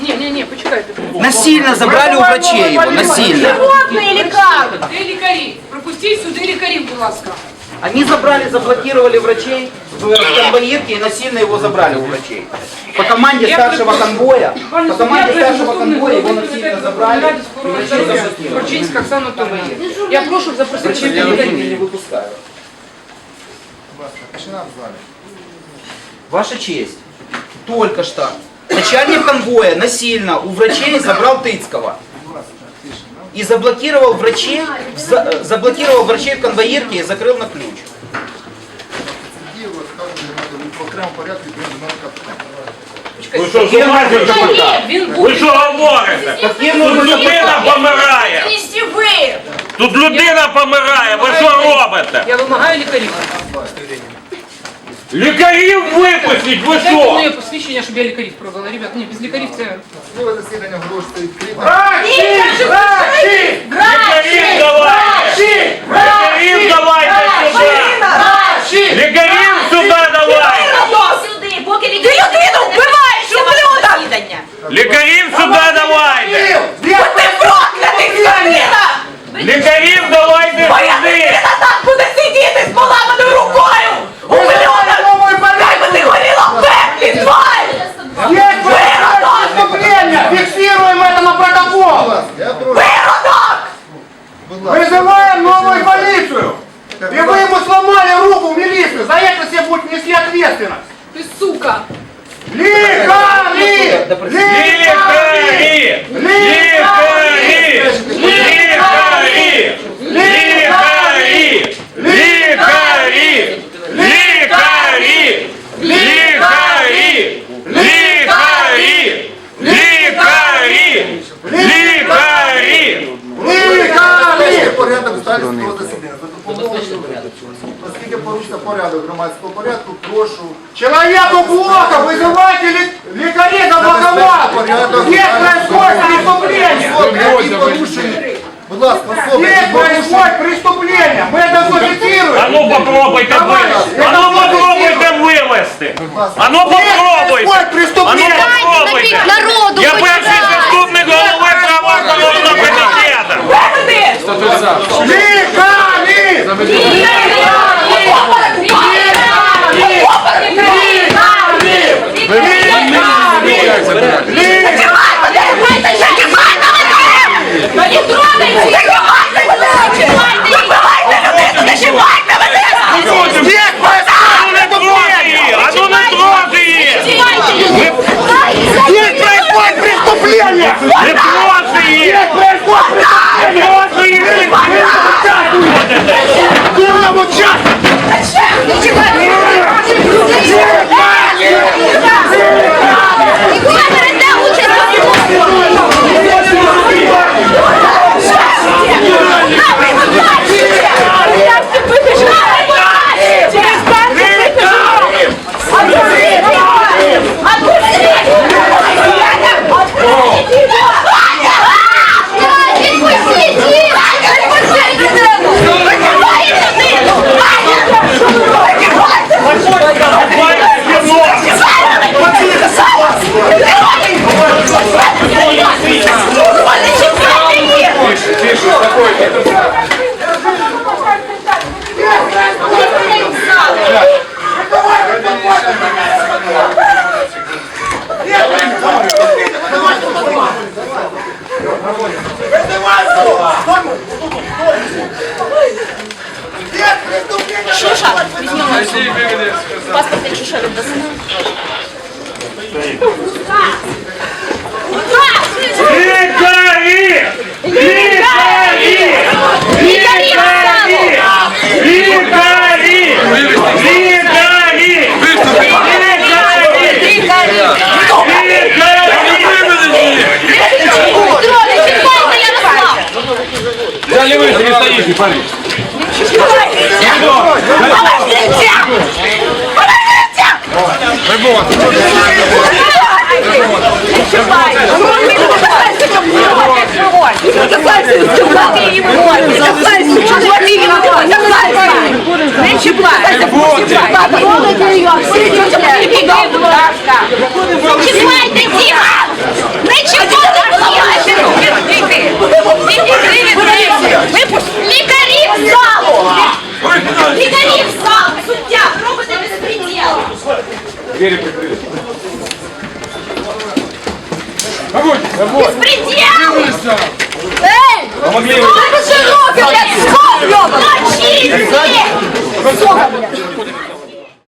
Не, не, не, почекайте. Насильно забрали у врачей его, насильно. Животные или как? Де лікарі? Пропустіть сюди лікарів, будь ласка. Они забрали, заблокировали врачей в конвоирке и насильно его забрали у врачей. По команде Я старшего перепрошую. конвоя, Пане по суддя, команде старшего прес-заступник конвоя его голови насильно комітету забрали Ради и скорої врачей здоров'я заблокировали. Корчинська Оксана Томаїв. Я прошу запросити Врачей сюди я не лікарів. выпускаю. Ваша честь, только что начальник конвоя насильно у врачей забрал Тыцкого. И заблокировал врачей, за- э, заблокировал врачей в конвоирке и закрыл на ключ. Дії розказуємо в окремому порядку відповідно до Ви що, з ума зійшли? Він був Ви що говорите? Каким Тут нужно Тут людина помирає! Ви що робите? Я вимагаю лікарів. Лікарів випустіть! Ви Дайте що? моє посвідчення, щоб я лікарів провела. Ребят, ні, без лікарів це... Судове засідання оголошується відкритим. Лікарів давайте! Лікарів してない。оскільки порушено порядок громадського порядку, прошу Человеку плохо! Вызывайте ли- лекарей заблоковал! Здесь происходит преступление! Особи, які порушені. Будь ласка, особи, Здесь які порушені. происходит преступление! Мы это А зафиксируем! ну попробуйте вивезти! А ну попробуйте вивезти! А ну попробуйте! Происходит А ну преступление! попробуйте! народу Я перший заступник голови правоохоронного комітету! Виведи! Шуша, Паспорт Шуша отдаст. Дали вы перестоите, парень. Подождите! Не чіпай! Не чіпай! Подходите ее! Все идете, подходите! Чіпайте, Діма! Не чіпайте! Безпреділ! Ей! Сколько же руки, блядь, скот, ёбаный! Мочите! Сука, блядь!